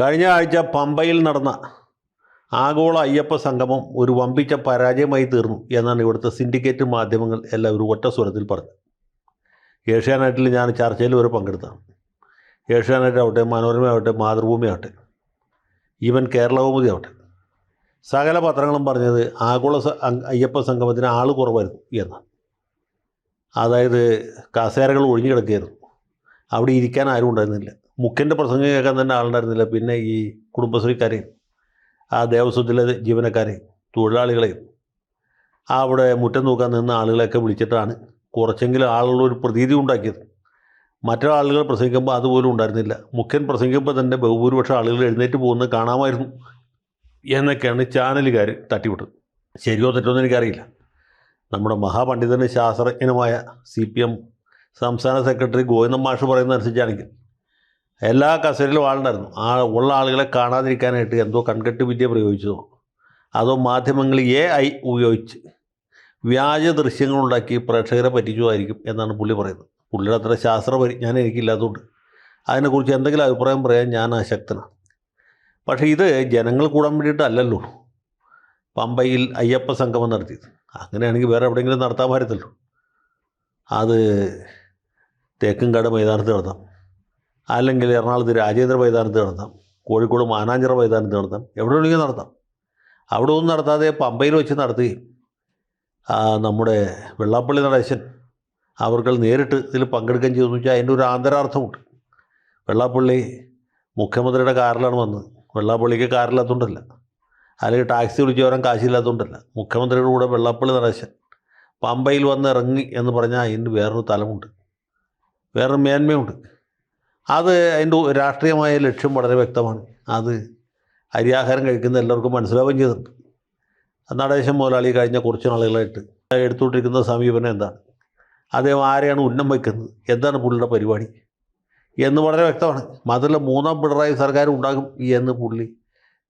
കഴിഞ്ഞ ആഴ്ച പമ്പയിൽ നടന്ന ആഗോള അയ്യപ്പ സംഗമം ഒരു വമ്പിച്ച പരാജയമായി തീർന്നു എന്നാണ് ഇവിടുത്തെ സിൻഡിക്കേറ്റ് മാധ്യമങ്ങൾ എല്ലാവരും ഒറ്റ സ്വരത്തിൽ പറഞ്ഞു ഏഷ്യാനെറ്റിൽ ഞാൻ ചർച്ചയിൽ വരെ പങ്കെടുത്താണ്. ഏഷ്യാനെറ്റ് ആവട്ടെ മനോരമ ആവട്ടെ മാതൃഭൂമി ആവട്ടെ ഈവൻ കേരളകൗമുദി ആവട്ടെ. സകല പത്രങ്ങളും പറഞ്ഞത് ആഗോള അയ്യപ്പ സംഗമത്തിന് ആൾ കുറവായിരുന്നു എന്ന് അതായത് കസേരകൾ ഒഴിഞ്ഞു കിടക്കുകയായിരുന്നു. അവിടെ ഇരിക്കാൻ ആരും ഉണ്ടായിരുന്നില്ല. മുഖ്യന്റെ പ്രസംഗം കേൾക്കാൻ തന്നെ ആളുണ്ടായിരുന്നില്ല. പിന്നെ ഈ കുടുംബശ്രീക്കാരെയും ആ ദേവസ്വത്തിലെ ജീവനക്കാരെയും തൊഴിലാളികളെയും ആ അവിടെ മുറ്റം നോക്കാൻ നിന്ന ആളുകളെയൊക്കെ വിളിച്ചിട്ടാണ് കുറച്ചെങ്കിലും ആളുകളൊരു പ്രതീതി ഉണ്ടാക്കിയത്. മറ്റു ആളുകൾ പ്രസംഗിക്കുമ്പോൾ അതുപോലും ഉണ്ടായിരുന്നില്ല. മുഖ്യൻ പ്രസംഗിക്കുമ്പോൾ തന്നെ ബഹുഭൂരിപക്ഷം ആളുകൾ എഴുന്നേറ്റ് പോകുന്നത് കാണാമായിരുന്നു എന്നൊക്കെയാണ് ചാനലുകാർ തട്ടിവിട്ടത്. ശരിയോ തെറ്റോ എന്ന് എനിക്കറിയില്ല. നമ്മുടെ മഹാപണ്ഡിതന് ശാസ്ത്രജ്ഞനുമായ സി പി എം സംസ്ഥാന സെക്രട്ടറി ഗോവിന്ദൻ മാഷ് പറയുന്ന അനുസരിച്ചാണെങ്കിൽ എല്ലാ കസേരയിലും ആളുണ്ടായിരുന്നു. ആ ഉള്ള ആളുകളെ കാണാതിരിക്കാനായിട്ട് എന്തോ കൺകെട്ട് വിദ്യ പ്രയോഗിച്ചു അതോ മാധ്യമങ്ങൾ എ ഐ ഉപയോഗിച്ച് വ്യാജ ദൃശ്യങ്ങളുണ്ടാക്കി പ്രേക്ഷകരെ പറ്റിച്ചതായിരിക്കും എന്നാണ് പുള്ളി പറയുന്നത്. പുള്ളിയുടെ അത്ര ശാസ്ത്ര പരിജ്ഞാനം എനിക്കില്ലാത്തതുകൊണ്ട് അതിനെക്കുറിച്ച് എന്തെങ്കിലും അഭിപ്രായം പറയാൻ ഞാൻ അശക്തനാണ് പക്ഷേ ഇത് ജനങ്ങൾ കൂടാൻ വേണ്ടിയിട്ടല്ലല്ലോ. പമ്പയിൽ അയ്യപ്പ സംഗമം നടത്തിയത്. അങ്ങനെയാണെങ്കിൽ വേറെ എവിടെയെങ്കിലും നടത്താൻ പറ്റത്തില്ലോ അത് തേക്കുംകാട് മൈതാനത്ത് നടത്താം. അല്ലെങ്കിൽ എറണാകുളത്ത് രാജേന്ദ്ര മൈതാനത്ത് നടത്താം. കോഴിക്കോട് മാനാഞ്ചിറ മൈതാനത്ത് നടത്താം. എവിടെ വേണമെങ്കിലും നടത്താം. അവിടെ ഒന്നും നടത്താതെ പമ്പയിൽ വെച്ച് നടത്തുകയും നമ്മുടെ വെള്ളാപ്പള്ളി നടേശൻ അവർക്ക് നേരിട്ട് ഇതിൽ പങ്കെടുക്കുകയും ചെയ്തെന്ന് വെച്ചാൽ അതിന്റെ ഒരു ആന്തരാർത്ഥമുണ്ട്. വെള്ളാപ്പള്ളി മുഖ്യമന്ത്രിയുടെ കാറിലാണ് വന്നത്. വെള്ളാപ്പള്ളിക്ക് കാറില്ലാത്തതുകൊണ്ടല്ല. അല്ലെങ്കിൽ ടാക്സി വിളിച്ച് വരാൻ കാശില്ലാത്തതുകൊണ്ടല്ല. മുഖ്യമന്ത്രിയുടെ കൂടെ വെള്ളാപ്പള്ളി നടേശൻ പമ്പയിൽ വന്ന് ഇറങ്ങി എന്ന് പറഞ്ഞാൽ അതിന് വേറൊരു തലമുണ്ട്. വേറൊരു മേന്മയുണ്ട്. അത് അതിന്റെ രാഷ്ട്രീയമായ ലക്ഷ്യം വളരെ വ്യക്തമാണ്. അത് അരിയാഹാരം കഴിക്കുന്ന എല്ലാവർക്കും മനസ്സിലാവുകയും ചെയ്തിട്ടുണ്ട്. നടേശൻ മുതലാളി കഴിഞ്ഞ കുറച്ച് നാളുകളായിട്ട് എടുത്തുകൊണ്ടിരിക്കുന്ന സമീപനം എന്താണ്? അദ്ദേഹം ആരെയാണ് ഉന്നം വയ്ക്കുന്നത്? എന്താണ് പുള്ളിയുടെ പരിപാടി? എന്ന് വളരെ വ്യക്തമാണ്. മാത്രമല്ല മൂന്നാം പിണറായി സർക്കാർ ഉണ്ടാകും എന്ന് പുള്ളി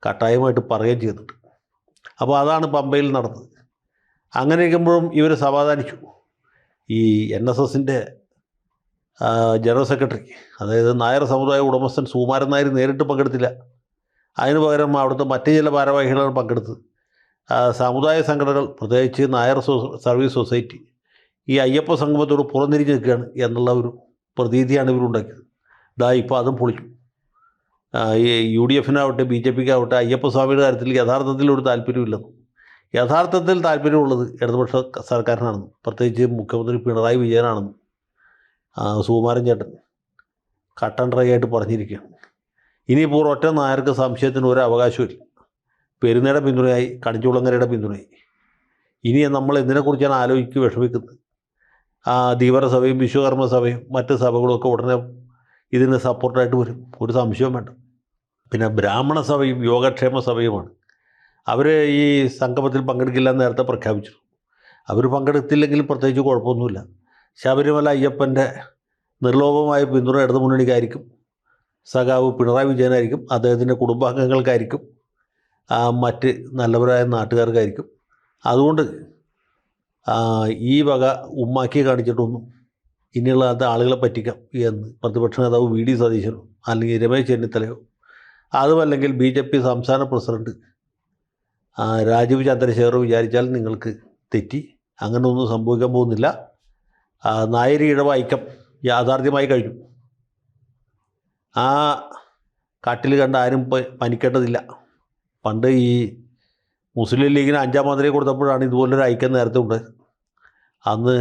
കട്ടായമായിട്ട് പറയുകയും ചെയ്തിട്ടുണ്ട്. അപ്പോൾ അതാണ് പമ്പയിൽ നടന്നത്. അങ്ങനെ ഇരിക്കുമ്പോഴും ഇവർ സമാധാനിച്ചു. ഈ എൻ എസ് എസിന്റെ ജനറൽ സെക്രട്ടറി അതായത് നായർ സമുദായ ഉടമസ്ഥൻ സുകുമാരൻ നായർ നേരിട്ട് പങ്കെടുത്തില്ല. അതിന് പകരം അവിടുത്തെ മറ്റ് ചില ഭാരവാഹികളാണ് പങ്കെടുത്തത്. സമുദായ സംഘടനകൾ പ്രത്യേകിച്ച് നായർ സർവീസ് സൊസൈറ്റി ഈ അയ്യപ്പ സംഗമത്തോട് പുറംതിരിഞ്ഞ് നിൽക്കുകയാണ് എന്നുള്ള ഒരു പ്രതീതിയാണ് ഇവരുണ്ടാക്കിയത്. ഇതാ ഇപ്പോൾ അതും പൊളിച്ചു ഈ യു ഡി എഫിനാവട്ടെ ബി ജെ പിക്കാവട്ടെ അയ്യപ്പ സ്വാമിയുടെ കാര്യത്തിൽ യഥാർത്ഥത്തിൽ ഒരു താല്പര്യമില്ലെന്നും യഥാർത്ഥത്തിൽ താല്പര്യമുള്ളത് ഇടതുപക്ഷ സർക്കാരിനാണെന്നും പ്രത്യേകിച്ച് മുഖ്യമന്ത്രി പിണറായി വിജയനാണെന്നും സുകുമാരൻ ചേട്ടൻ കട്ടൻ ഡ്രൈ ആയിട്ട് പറഞ്ഞിരിക്കുകയാണ്. ഇനിയിപ്പോൾ ഒറ്റ നായർക്ക് സംശയത്തിന് ഒരു അവകാശമില്ല പെരുന്നയുടെ പിന്തുണയായി കണിച്ചുളങ്ങരയുടെ പിന്തുണയായി. ഇനി നമ്മൾ എന്തിനെക്കുറിച്ചാണ് ആലോചിക്കുക വിഷമിക്കുന്നത്? ആ ധീവരസഭയും വിശ്വകർമ്മ സഭയും മറ്റ് സഭകളുമൊക്കെ ഉടനെ ഇതിന് സപ്പോർട്ടായിട്ട് വരും. ഒരു സംശയവും വേണ്ട. പിന്നെ ബ്രാഹ്മണ സഭയും യോഗക്ഷേമ സഭയുമാണ് അവർ ഈ സംഗമത്തിൽ പങ്കെടുക്കില്ല നേരത്തെ പ്രഖ്യാപിച്ചു അവർ പങ്കെടുത്തില്ലെങ്കിലും പ്രത്യേകിച്ച് കുഴപ്പമൊന്നുമില്ല. ശബരിമല അയ്യപ്പന്റെ നിർലോഭമായ പിന്തുണ ഇടതു മുന്നണിക്കായിരിക്കും. സഖാവ് പിണറായി വിജയനായിരിക്കും. അദ്ദേഹത്തിന്റെ കുടുംബാംഗങ്ങൾക്കായിരിക്കും. മറ്റ് നല്ലവരായ നാട്ടുകാർക്കായിരിക്കും. അതുകൊണ്ട് ഈ വക ഉമ്മാക്കി കാണിച്ചിട്ടൊന്നും ഇനിയുള്ള ആളുകളെ പറ്റിക്കാം എന്ന് പ്രതിപക്ഷ നേതാവ് വി. ഡി. സതീശനോ അല്ലെങ്കിൽ രമേശ് ചെന്നിത്തലയോ. അതുമല്ലെങ്കിൽ ബി. ജെ. പി സംസ്ഥാന പ്രസിഡന്റ് രാജീവ് ചന്ദ്രശേഖർ വിചാരിച്ചാൽ നിങ്ങൾക്ക് തെറ്റി. അങ്ങനെ ഒന്നും സംഭവിക്കാൻ പോകുന്നില്ല. നായരി ഇഴവ ഐക്യം യാഥാർത്ഥ്യമായി കഴിഞ്ഞു. ആ കാട്ടിൽ കണ്ട ആരും പനിക്കേണ്ടതില്ല. പണ്ട് ഈ മുസ്ലിം ലീഗിന് അഞ്ചാം മന്ത്രിയെ കൊടുത്തപ്പോഴാണ് ഇതുപോലൊരു ഐക്യം നേരത്തെ ഉണ്ട്. അന്ന്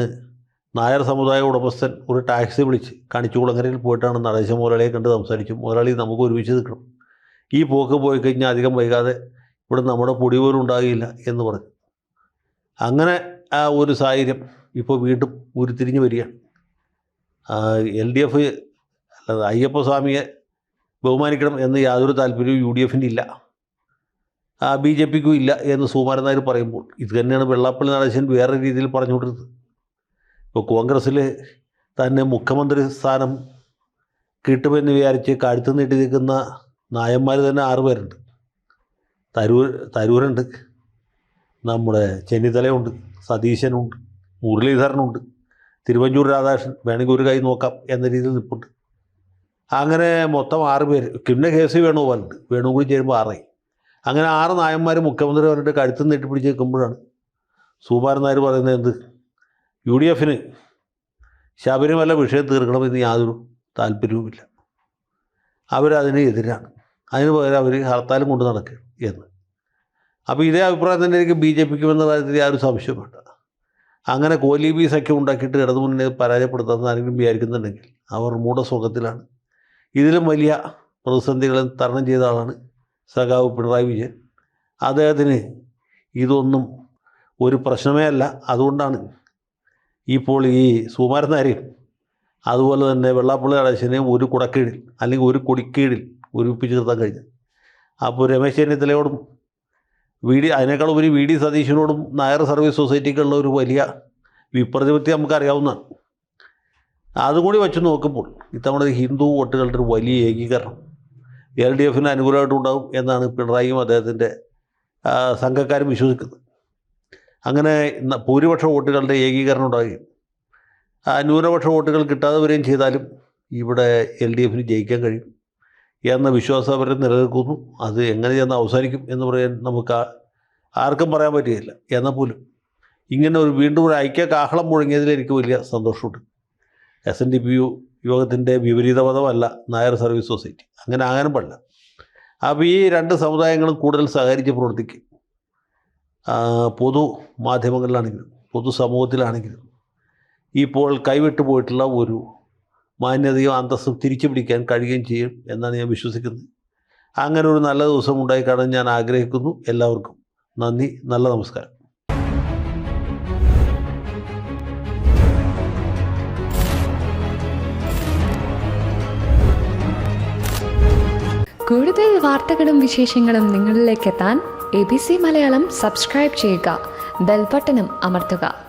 നായർ സമുദായ ഉടമസ്ഥൻ ഒരു ടാക്സി വിളിച്ച് കണിച്ചുകുളങ്ങരയിൽ പോയിട്ടാണ് നടേശ മുതലാളിയെ കണ്ട് സംസാരിച്ചു മുതലാളി നമുക്ക് ഒരുമിച്ച് നിൽക്കണം. ഈ പോക്ക് പോയി കഴിഞ്ഞാൽ അധികം വൈകാതെ ഇവിടെ നമ്മുടെ പൊടി പോലും ഉണ്ടാകില്ല എന്ന് പറഞ്ഞു. അങ്ങനെ ആ ഒരു സാഹചര്യം ഇപ്പോൾ വീണ്ടും ഉരുത്തിരിഞ്ഞ് വരികയാണ് എൽ ഡി എഫ് അല്ലാതെ അയ്യപ്പ സ്വാമിയെ ബഹുമാനിക്കണം എന്ന് യാതൊരു താല്പര്യവും യു ഡി എഫിന്റെ ഇല്ല. ബി ജെ പിക്കും ഇല്ല എന്ന് സുകുമാരൻ നായർ പറയുമ്പോൾ ഇത് തന്നെയാണ് വെള്ളാപ്പള്ളി നടേശൻ വേറെ രീതിയിൽ പറഞ്ഞുകൊണ്ടിരുന്നത്. ഇപ്പോൾ കോൺഗ്രസ്സിൽ തന്നെ മുഖ്യമന്ത്രി സ്ഥാനം കിട്ടുമെന്ന് വിചാരിച്ച് കഴുത്ത് നീട്ടി നിൽക്കുന്ന നായന്മാർ തന്നെ ആറ് പേരുണ്ട്. തരൂർ തരൂരുണ്ട്. നമ്മുടെ ചെന്നിത്തലയുണ്ട് സതീശനുണ്ട്. മുരളീധരനുണ്ട്. തിരുവഞ്ചൂർ രാധാകൃഷ്ണൻ വേണമെങ്കിൽ ഒരു കൈ നോക്കാം എന്ന രീതിയിൽ നിൽപ്പുണ്ട് അങ്ങനെ മൊത്തം ആറ് പേര്. പിന്നെ കെ സി പോലുണ്ട് വേണു കൂടി ചേരുമ്പോൾ ആറായി അങ്ങനെ ആറ് നായന്മാർ മുഖ്യമന്ത്രി പറഞ്ഞിട്ട് കഴുത്ത് നീട്ടിപ്പിടിച്ച് നിൽക്കുമ്പോഴാണ് സുകുമാരൻ നായർ പറയുന്നത് എന്ത്? യു ഡി എഫിന് ശബരിമല വിഷയം തീർക്കണമെന്ന് യാതൊരു താല്പര്യവുമില്ല. അവരതിന് എതിരാണ്. അതിന് പകരം അവർ ഹർത്താലും കൊണ്ട് നടക്കുക എന്ന്. അപ്പോൾ ഇതേ അഭിപ്രായം തന്നെ എനിക്ക് ബി ജെ പിക്കും എന്ന കാര്യത്തിൽ യാതൊരു സംശയവും വേണ്ട അങ്ങനെ കോലി ബി സഖ്യം ഉണ്ടാക്കിയിട്ട് ഇടതുമുന്നേ പരാജയപ്പെടുത്താമെന്ന് ആരെങ്കിലും വിചാരിക്കുന്നുണ്ടെങ്കിൽ അവർ മൂഢസുഖത്തിലാണ് ഇതിലും വലിയ പ്രതിസന്ധികളെ തരണം ചെയ്ത ആളാണ് സഖാവ് പിണറായി വിജയൻ. അദ്ദേഹത്തിന് ഇതൊന്നും ഒരു പ്രശ്നമേ അല്ല. അതുകൊണ്ടാണ് ഇപ്പോൾ ഈ സുകുമാരൻ അതുപോലെ തന്നെ വെള്ളാപ്പള്ളി നടേശനെയും ഒരു കുടക്കീഴിൽ അല്ലെങ്കിൽ ഒരു കൊടിക്കീഴിൽ ഒരുമിപ്പിച്ച് നിർത്താൻ കഴിഞ്ഞത്. അപ്പോൾ രമേശ് ചെന്നിത്തലയോടും വി ഡി അതിനേക്കാൾ ഉപരി വി ഡി സതീശനോടും നായർ സർവീസ് സൊസൈറ്റിക്കുള്ള ഒരു വലിയ വിപ്രതിപത്തി നമുക്കറിയാവുന്നതാണ് അതും കൂടി വെച്ച് നോക്കുമ്പോൾ ഇത്തവണ ഹിന്ദു വോട്ടുകളുടെ ഒരു വലിയ ഏകീകരണം എൽ ഡി എഫിന് അനുകൂലമായിട്ടുണ്ടാകും എന്നാണ് പിണറായിയും അദ്ദേഹത്തിന്റെ സംഘക്കാരും വിശ്വസിക്കുന്നത്. അങ്ങനെ ഭൂരിപക്ഷ വോട്ടുകളുടെ ഏകീകരണം ഉണ്ടാകുകയും ന്യൂനപക്ഷ വോട്ടുകൾ കിട്ടാതെ വരികയും ചെയ്താലും ഇവിടെ എൽ ഡി എഫിന് ജയിക്കാൻ കഴിയും. എന്ന വിശ്വാസം അവരെ നിലനിൽക്കുന്നു. അത് എങ്ങനെ ചെന്ന് അവസാനിക്കും എന്ന് പറയാൻ നമുക്ക് ആർക്കും പറയാൻ പറ്റുകയില്ല. എന്നാൽ പോലും ഇങ്ങനെ ഒരു വീണ്ടും ഒരു ഐക്യ കാഹളം മുഴങ്ങിയതിൽ എനിക്ക് വലിയ സന്തോഷമുണ്ട്. S N D P U യോഗത്തിന്റെ വിപരീത പദമല്ല നായർ സർവീസ് സൊസൈറ്റി. അങ്ങനെ ആകാനും പാടില്ല. അപ്പോൾ ഈ രണ്ട് സമുദായങ്ങളും കൂടുതൽ സഹകരിച്ച് പ്രവർത്തിക്കും. പൊതു മാധ്യമങ്ങളിലാണെങ്കിലും പൊതു സമൂഹത്തിലാണെങ്കിലും ഇപ്പോൾ കൈവിട്ടു പോയിട്ടുള്ള ഒരു മാന്യതയും അന്തസ്സും തിരിച്ചു പിടിക്കാൻ കഴിയുകയും ചെയ്യും എന്നാണ് ഞാൻ വിശ്വസിക്കുന്നത്. അങ്ങനെ ഒരു നല്ല ദിവസം ഉണ്ടായി കാണാൻ ഞാൻ ആഗ്രഹിക്കുന്നു. എല്ലാവർക്കും നന്ദി നല്ല നമസ്കാരം. കൂടുതൽ വാർത്തകളും വിശേഷങ്ങളും നിങ്ങളിലേക്ക് എത്താൻ A B C Malayalam subscribe ചെയ്യുക. ബെൽബട്ടനും അമർത്തുക.